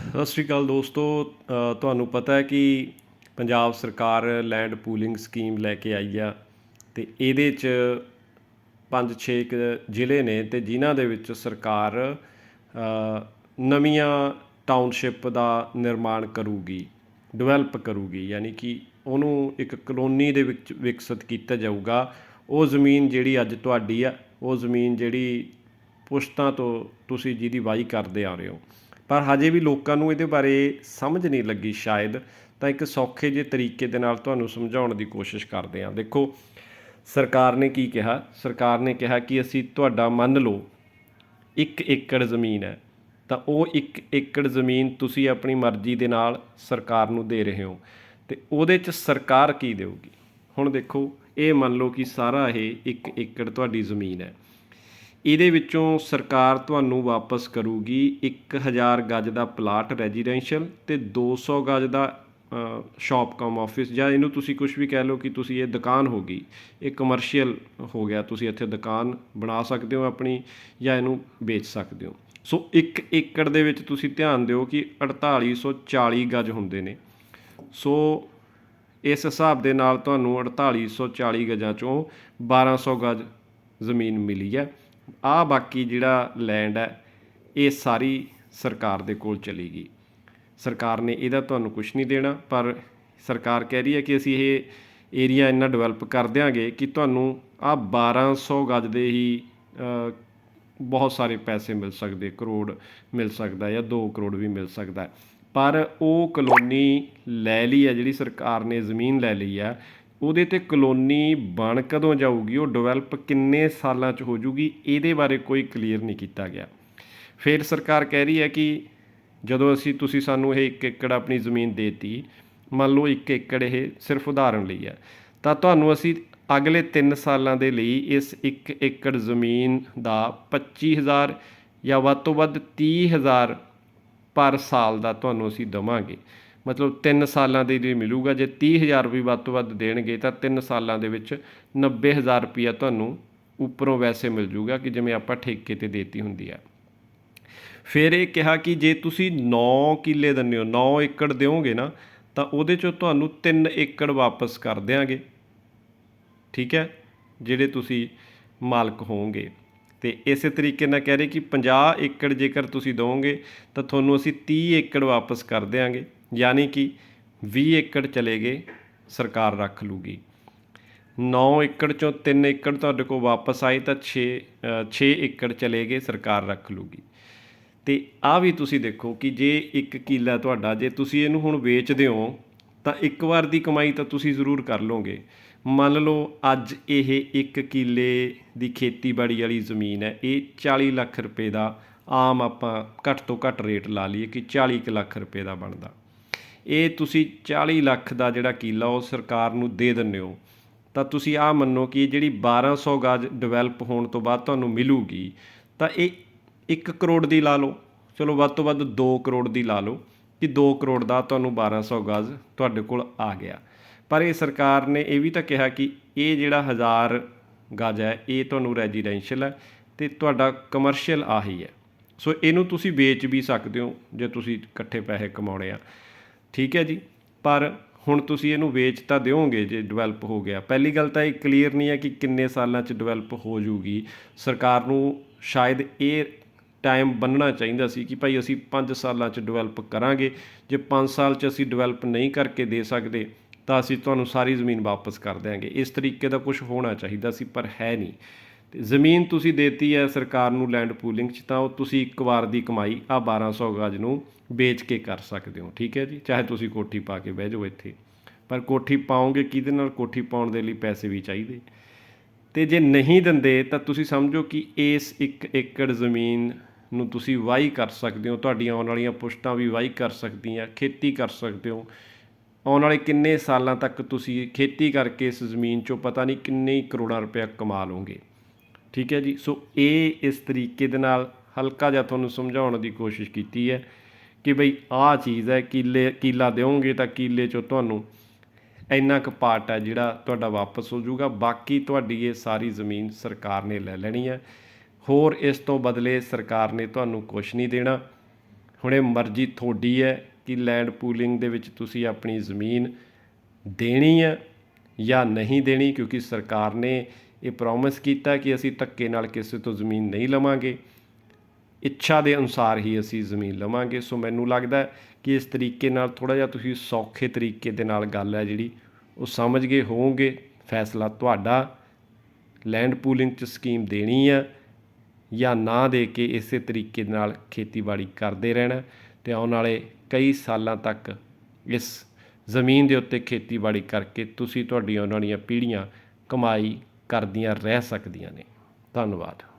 ਸਤਿ ਸ਼੍ਰੀ ਅਕਾਲ ਦੋਸਤੋ ਤੁਹਾਨੂੰ ਪਤਾ ਹੈ ਕਿ ਪੰਜਾਬ ਸਰਕਾਰ ਲੈਂਡ ਪੂਲਿੰਗ ਸਕੀਮ ਲੈ ਕੇ ਆਈ ਆ ਤੇ ਇਹਦੇ 'ਚ ਪੰਜ ਛੇ ਕੁ ਜ਼ਿਲ੍ਹੇ ਨੇ ਤੇ ਜਿਨ੍ਹਾਂ ਦੇ ਵਿੱਚ ਸਰਕਾਰ ਨਵੀਆਂ ਟਾਊਨਸ਼ਿਪ ਦਾ ਨਿਰਮਾਣ ਕਰੂਗੀ ਡਿਵੈਲਪ ਕਰੂਗੀ, ਯਾਨੀ ਕਿ ਉਹਨੂੰ ਇੱਕ ਕਲੋਨੀ ਦੇ ਵਿੱਚ ਵਿਕਸਿਤ ਕੀਤਾ ਜਾਊਗਾ। ਉਹ ਜ਼ਮੀਨ ਜਿਹੜੀ ਅੱਜ ਤੁਹਾਡੀ ਆ, ਉਹ ਜ਼ਮੀਨ ਜਿਹੜੀ ਪੁਸ਼ਤਾਂ ਤੋਂ ਤੁਸੀਂ ਜਿਹਦੀ ਵਾਈ ਕਰਦੇ ਆ ਰਹੇ ਹੋ। ਪਰ ਹਜੇ ਵੀ ਲੋਕਾਂ ਨੂੰ ਇਹਦੇ ਬਾਰੇ ਸਮਝ ਨਹੀਂ ਲੱਗੀ ਸ਼ਾਇਦ, ਤਾਂ ਇੱਕ ਸੌਖੇ ਜਿਹੇ ਤਰੀਕੇ ਦੇ ਨਾਲ ਤੁਹਾਨੂੰ ਸਮਝਾਉਣ ਦੀ ਕੋਸ਼ਿਸ਼ ਕਰਦੇ ਹਾਂ। ਦੇਖੋ, ਸਰਕਾਰ ਨੇ ਕੀ ਕਿਹਾ? ਸਰਕਾਰ ਨੇ ਕਿਹਾ ਕਿ ਅਸੀਂ ਤੁਹਾਡਾ ਮੰਨ ਲਓ 1 ਏਕੜ ਜ਼ਮੀਨ ਹੈ, ਤਾਂ ਉਹ 1 ਏਕੜ ਜ਼ਮੀਨ ਤੁਸੀਂ ਆਪਣੀ ਮਰਜ਼ੀ ਦੇ ਨਾਲ ਸਰਕਾਰ ਨੂੰ ਦੇ ਰਹੇ ਹੋ। ਤੇ ਉਹਦੇ 'ਚ ਸਰਕਾਰ ਕੀ ਦੇਊਗੀ? ਹੁਣ ਦੇਖੋ, ਇਹ ਮੰਨ ਲਓ ਕਿ ਸਾਰਾ ਇਹ 1 ਏਕੜ ਤੁਹਾਡੀ ਜ਼ਮੀਨ ਹੈ। ਇਹਦੇ ਵਿੱਚੋਂ ਸਰਕਾਰ ਤੁਹਾਨੂੰ ਵਾਪਸ ਕਰੂਗੀ 1000 ਗਜ ਦਾ ਪਲਾਟ ਰੈਜ਼ੀਡੈਂਸ਼ੀਅਲ ਤੇ 200 ਗਜ ਦਾ ਸ਼ਾਪ ਕਮ ਆਫਿਸ। ਜਾਂ ਇਹਨੂੰ ਤੁਸੀਂ ਕੁਝ ਵੀ ਕਹਿ ਲਓ ਕਿ ਤੁਸੀਂ ਇਹ ਦੁਕਾਨ ਹੋ ਗਈ, ਇਹ ਕਮਰਸ਼ੀਅਲ ਹੋ ਗਿਆ, ਤੁਸੀਂ ਇੱਥੇ ਦੁਕਾਨ ਬਣਾ ਸਕਦੇ ਹੋ ਆਪਣੀ ਜਾਂ ਇਹਨੂੰ ਵੇਚ ਸਕਦੇ ਹੋ। ਸੋ 1 ਏਕੜ ਦੇ ਵਿੱਚ ਤੁਸੀਂ ਧਿਆਨ ਦਿਓ ਕਿ 4840 ਗਜ ਹੁੰਦੇ ਨੇ। ਸੋ ਇਸ ਹਿਸਾਬ ਦੇ ਨਾਲ ਤੁਹਾਨੂੰ 4840 ਗਜਾਂ ਚੋਂ 1200 ਗਜ ਜ਼ਮੀਨ ਮਿਲੀ ਹੈ। ਆ ਬਾਕੀ ਜਿਹੜਾ ਲੈਂਡ ਹੈ, ਇਹ ਸਾਰੀ ਸਰਕਾਰ ਦੇ ਕੋਲ ਚਲੀ ਗਈ। ਸਰਕਾਰ ਨੇ ਇਹਦਾ ਤੁਹਾਨੂੰ ਕੁਝ ਨਹੀਂ ਦੇਣਾ, ਪਰ ਸਰਕਾਰ ਕਹਿ ਰਹੀ ਹੈ ਕਿ ਅਸੀਂ ਇਹ ਏਰੀਆ ਇੰਨਾ ਡਿਵੈਲਪ ਕਰ ਦਿਆਂਗੇ ਕਿ ਤੁਹਾਨੂੰ ਆ 1200 ਗਜ ਦੇ ਹੀ ਬਹੁਤ ਸਾਰੇ ਪੈਸੇ ਮਿਲ ਸਕਦੇ, ਕਰੋੜ ਮਿਲ ਸਕਦਾ ਜਾਂ 2 ਕਰੋੜ ਵੀ ਮਿਲ ਸਕਦਾ। ਪਰ ਉਹ ਕਲੋਨੀ ਲੈ ਲਈ ਹੈ, ਜਿਹੜੀ ਸਰਕਾਰ ਨੇ ਜ਼ਮੀਨ ਲੈ ਲਈ ਹੈ ਉਹਦੇ ਤੇ ਕਲੋਨੀ ਬਣ ਕਦੋਂ ਜਾਊਗੀ, ਉਹ ਡਿਵੈਲਪ ਕਿੰਨੇ ਸਾਲਾਂ 'ਚ ਹੋ ਜੂਗੀ ਇਹਦੇ ਬਾਰੇ ਕੋਈ ਕਲੀਅਰ ਨਹੀਂ ਕੀਤਾ ਗਿਆ। ਫਿਰ ਸਰਕਾਰ ਕਹਿ ਰਹੀ ਹੈ ਕਿ ਜਦੋਂ ਅਸੀਂ, ਤੁਸੀਂ ਸਾਨੂੰ ਇਹ 1 ਏਕੜ ਆਪਣੀ ਜ਼ਮੀਨ ਦੇਤੀ, ਮੰਨ ਲਓ 1 ਏਕੜ ਇਹ ਸਿਰਫ ਉਦਾਹਰਣ ਲਈ ਹੈ, ਤਾਂ ਤੁਹਾਨੂੰ ਅਸੀਂ ਅਗਲੇ 3 ਸਾਲਾਂ ਦੇ ਲਈ ਇਸ 1 ਏਕੜ ਜ਼ਮੀਨ ਦਾ 25000 ਜਾਂ ਵੱਧ ਤੋਂ ਵੱਧ 30000 ਪਰ ਸਾਲ ਦਾ ਤੁਹਾਨੂੰ ਅਸੀਂ ਦਵਾਂਗੇ। ਮਤਲਬ 3 ਸਾਲਾਂ ਦੇ ਲਈ ਮਿਲੂਗਾ, ਜੇ 30000 ਵੀ ਵੱਧ ਤੋਂ ਵੱਧ ਦੇਣਗੇ ਤਾਂ 3 ਸਾਲਾਂ ਦੇ ਵਿੱਚ 90000 ਰੁਪਇਆ ਤੁਹਾਨੂੰ ਉੱਪਰੋਂ ਵੈਸੇ ਮਿਲ ਜੂਗਾ ਕਿ ਜਿਵੇਂ ਆਪਾਂ ਠੇਕੇ ਤੇ ਦੇਤੀ ਹੁੰਦੀ ਹੈ ਫਿਰ ਇਹ ਕਿਹਾ ਕਿ ਜੇ ਤੁਸੀਂ 9 ਕਿੱਲੇ ਦਿੰਦੇ ਹੋ 9 ਏਕੜ ਦਿਓਗੇ ਨਾ, ਤਾਂ ਉਹਦੇ ਚੋਂ ਤੁਹਾਨੂੰ 3 ਏਕੜ ਵਾਪਸ ਕਰ ਦਿਆਂਗੇ। ਠੀਕ ਹੈ? ਜਿਹੜੇ ਤੁਸੀਂ ਮਾਲਕ ਹੋਵੋਗੇ। ਤੇ ਇਸੇ ਤਰੀਕੇ ਨਾਲ ਕਹਿ ਰਹੇ ਕਿ 50 ਏਕੜ ਜੇਕਰ ਤੁਸੀਂ ਦਿਓਗੇ, ਤਾਂ ਤੁਹਾਨੂੰ ਅਸੀਂ 30 ਏਕੜ ਵਾਪਸ ਕਰ ਦਿਆਂਗੇ। ਯਾਨੀ ਕਿ 20 ਏਕੜ ਚਲੇ ਗਏ, ਸਰਕਾਰ ਰੱਖ ਲੂਗੀ। 9 ਏਕੜ ਚੋਂ 3 ਏਕੜ ਤੁਹਾਡੇ ਕੋਲ ਵਾਪਸ ਆਏ ਤਾਂ 6 6 ਏਕੜ ਚਲੇ ਗਏ, ਸਰਕਾਰ ਰੱਖ ਲੂਗੀ। ਤੇ ਆ ਵੀ ਤੁਸੀਂ ਦੇਖੋ ਕਿ ਜੇ ਇੱਕ ਕਿੱਲਾ ਤੁਹਾਡਾ, ਜੇ ਤੁਸੀਂ ਇਹਨੂੰ ਹੁਣ ਵੇਚਦੇ ਹੋ, ਤਾਂ ਇੱਕ ਵਾਰ ਦੀ ਕਮਾਈ ਤਾਂ ਤੁਸੀਂ ਜ਼ਰੂਰ ਕਰ ਲਓਗੇ। ਮੰਨ ਲਓ ਅੱਜ ਇਹ ਇੱਕ ਕਿੱਲੇ ਦੀ ਖੇਤੀਬਾੜੀ ਵਾਲੀ ਜ਼ਮੀਨ ਹੈ, ਇਹ 40 ਲੱਖ ਰੁਪਏ ਦਾ ਆਮ ਆਪਾਂ ਘੱਟ ਤੋਂ ਘੱਟ ਰੇਟ ਲਾ ਲਈਏ ਕਿ 40 ਕੁ ਲੱਖ ਰੁਪਏ ਦਾ ਬਣਦਾ। ਇਹ ਤੁਸੀਂ 40 ਲੱਖ ਦਾ ਜਿਹੜਾ ਕਿੱਲਾ ਉਹ ਸਰਕਾਰ ਨੂੰ ਦੇ ਦਿੰਦੇ ਹੋ, ਤਾਂ ਤੁਸੀਂ ਆ ਮੰਨੋ ਕਿ ਜਿਹੜੀ 1200 ਗਜ ਡਿਵੈਲਪ ਹੋਣ ਤੋਂ ਬਾਅਦ ਤੁਹਾਨੂੰ ਮਿਲੂਗੀ, ਤਾਂ ਇਹ 1 ਕਰੋੜ ਦੀ ਲਾ ਲਓ। ਚਲੋ ਵੱਧ ਤੋਂ ਵੱਧ 2 ਕਰੋੜ ਦੀ ਲਾ ਲਓ ਕਿ 2 ਕਰੋੜ ਦਾ ਤੁਹਾਨੂੰ 1200 ਗਜ ਤੁਹਾਡੇ ਕੋਲ ਆ ਗਿਆ। ਪਰ ਇਹ ਸਰਕਾਰ ਨੇ ਇਹ ਵੀ ਤਾਂ ਕਿਹਾ ਕਿ ਇਹ ਜਿਹੜਾ 1000 ਗਜ ਹੈ, ਇਹ ਤੁਹਾਨੂੰ ਰੈਜ਼ੀਡੈਂਸ਼ੀਅਲ ਹੈ ਤੇ ਤੁਹਾਡਾ ਕਮਰਸ਼ੀਅਲ ਆਹੀ ਹੈ। ਸੋ ਇਹਨੂੰ ਤੁਸੀਂ ਵੇਚ ਵੀ ਸਕਦੇ ਹੋ ਜੇ ਤੁਸੀਂ ਇਕੱਠੇ ਪੈਸੇ ਕਮਾਉਣੇ ਆ। ਠੀਕ ਹੈ ਜੀ, ਪਰ ਹੁਣ ਤੁਸੀਂ ਇਹਨੂੰ ਵੇਚ ਤਾਂ ਦਿਓਗੇ ਜੇ ਡਿਵੈਲਪ ਹੋ ਗਿਆ। ਪਹਿਲੀ ਗੱਲ ਤਾਂ ਇਹ ਕਲੀਅਰ ਨਹੀਂ ਹੈ ਕਿ ਕਿੰਨੇ ਸਾਲਾਂ 'ਚ ਡਿਵੈਲਪ ਹੋ ਜੂਗੀ। ਸਰਕਾਰ ਨੂੰ ਸ਼ਾਇਦ ਇਹ ਟਾਈਮ ਬੰਨਣਾ ਚਾਹੀਦਾ ਸੀ ਕਿ ਭਾਈ ਅਸੀਂ 5 ਸਾਲਾਂ 'ਚ ਡਿਵੈਲਪ ਕਰਾਂਗੇ। ਜੇ 5 ਸਾਲ 'ਚ ਅਸੀਂ ਡਿਵੈਲਪ ਨਹੀਂ ਕਰਕੇ ਦੇ ਸਕਦੇ, ਤਾਂ ਅਸੀਂ ਤੁਹਾਨੂੰ ਸਾਰੀ ਜ਼ਮੀਨ ਵਾਪਸ ਕਰ ਦਿਆਂਗੇ। ਇਸ ਤਰੀਕੇ ਦਾ ਕੁਝ ਹੋਣਾ ਚਾਹੀਦਾ ਸੀ, ਪਰ ਹੈ ਨਹੀਂ। ਤੇ ਜ਼ਮੀਨ ਤੁਸੀਂ ਦੇਤੀ ਹੈ ਸਰਕਾਰ ਨੂੰ ਲੈਂਡ ਪੂਲਿੰਗ 'ਚ, ਤਾਂ ਉਹ ਤੁਸੀਂ ਇੱਕ ਵਾਰ ਦੀ ਕਮਾਈ ਆ 1200 ਗਜ ਨੂੰ ਵੇਚ ਕੇ ਕਰ ਸਕਦੇ ਹੋ, ਠੀਕ ਹੈ ਜੀ? ਚਾਹੇ ਤੁਸੀਂ ਕੋਠੀ ਪਾ ਕੇ ਬਹਿ ਜਾਓ ਇੱਥੇ। ਪਰ ਕੋਠੀ ਪਾਓਗੇ ਕਿਹਦੇ ਨਾਲ? ਕੋਠੀ ਪਾਉਣ ਦੇ ਲਈ ਪੈਸੇ ਵੀ ਚਾਹੀਦੇ। ਤੇ ਜੇ ਨਹੀਂ ਦਿੰਦੇ, ਤਾਂ ਤੁਸੀਂ ਸਮਝੋ ਕਿ ਇਸ ਇੱਕ ਏਕੜ ਜ਼ਮੀਨ ਨੂੰ ਤੁਸੀਂ ਵਾਹੀ ਕਰ ਸਕਦੇ ਹੋ। ਤੁਹਾਡੀਆਂ ਆਉਣ ਵਾਲੀਆਂ ਪੁਸ਼ਤਾਂ ਵੀ ਵਾਹੀ ਕਰ ਸਕਦੀਆਂ, ਖੇਤੀ ਕਰ ਸਕਦੇ ਹੋ। ਆਉਣ ਵਾਲੇ ਕਿੰਨੇ ਸਾਲਾਂ ਤੱਕ ਤੁਸੀਂ ਖੇਤੀ ਕਰਕੇ ਇਸ ਜ਼ਮੀਨ 'ਚੋਂ ਪਤਾ ਨਹੀਂ ਕਿੰਨੇ ਕਰੋੜਾਂ ਰੁਪਏ ਕਮਾ ਲਓਗੇ। ਠੀਕ ਹੈ ਜੀ? ਸੋ ਇਹ ਇਸ ਤਰੀਕੇ ਦੇ ਨਾਲ ਹਲਕਾ ਜਿਹਾ ਤੁਹਾਨੂੰ ਸਮਝਾਉਣ ਦੀ ਕੋਸ਼ਿਸ਼ ਕੀਤੀ ਹੈ ਕਿ ਬਈ ਆਹ ਚੀਜ਼ ਹੈ, ਕਿੱਲੇ, ਕਿੱਲਾ ਦਿਓਗੇ ਤਾਂ ਕਿੱਲੇ 'ਚੋਂ ਤੁਹਾਨੂੰ ਇੰਨਾ ਕੁ ਪਾਰਟ ਹੈ ਜਿਹੜਾ ਤੁਹਾਡਾ ਵਾਪਸ ਹੋ ਜਾਊਗਾ। ਬਾਕੀ ਤੁਹਾਡੀ ਇਹ ਸਾਰੀ ਜ਼ਮੀਨ ਸਰਕਾਰ ਨੇ ਲੈ ਲੈਣੀ ਹੈ। ਹੋਰ ਇਸ ਤੋਂ ਬਦਲੇ ਸਰਕਾਰ ਨੇ ਤੁਹਾਨੂੰ ਕੁਝ ਨਹੀਂ ਦੇਣਾ। ਹੁਣੇ ਮਰਜ਼ੀ ਤੁਹਾਡੀ ਹੈ ਕਿ ਲੈਂਡ ਪੂਲਿੰਗ ਦੇ ਵਿੱਚ ਤੁਸੀਂ ਆਪਣੀ ਜ਼ਮੀਨ ਦੇਣੀ ਹੈ ਜਾਂ ਨਹੀਂ ਦੇਣੀ, ਕਿਉਂਕਿ ਸਰਕਾਰ ਨੇ ਇਹ ਪ੍ਰੋਮਿਸ ਕੀਤਾ ਕਿ ਅਸੀਂ ਧੱਕੇ ਨਾਲ ਕਿਸੇ ਤੋਂ ਜ਼ਮੀਨ ਨਹੀਂ ਲਵਾਂਗੇ। ਇੱਛਾ ਦੇ ਅਨੁਸਾਰ ਹੀ ਅਸੀਂ ਜ਼ਮੀਨ ਲਵਾਂਗੇ। ਸੋ ਮੈਨੂੰ ਲੱਗਦਾ ਕਿ ਇਸ ਤਰੀਕੇ ਨਾਲ ਥੋੜਾ ਜਿਹਾ ਤੁਸੀਂ ਸੌਖੇ ਤਰੀਕੇ ਦੇ ਨਾਲ ਗੱਲ ਹੈ ਜਿਹੜੀ, ਉਹ ਸਮਝ ਗਏ ਹੋਵੋਗੇ। ਫੈਸਲਾ ਤੁਹਾਡਾ ਲੈਂਡ ਪੂਲਿੰਗ 'ਚ ਸਕੀਮ ਦੇਣੀ ਆ ਜਾਂ ਨਾ ਦੇ ਕੇ ਇਸੇ ਤਰੀਕੇ ਨਾਲ ਖੇਤੀਬਾੜੀ ਕਰਦੇ ਰਹਿਣਾ। ਤੇ ਆਉਣ ਵਾਲੇ ਕਈ ਸਾਲਾਂ ਤੱਕ ਇਸ ਜ਼ਮੀਨ ਦੇ ਉੱਤੇ ਖੇਤੀਬਾੜੀ ਕਰਕੇ ਤੁਸੀਂ ਤੁਹਾਡੀਆਂ ਉਹਨਾਂ ਦੀਆਂ ਪੀੜ੍ਹੀਆਂ ਕਮਾਈ ਕਰਦੀਆਂ ਰਹਿ ਸਕਦੀਆਂ ਨੇ। ਧੰਨਵਾਦ।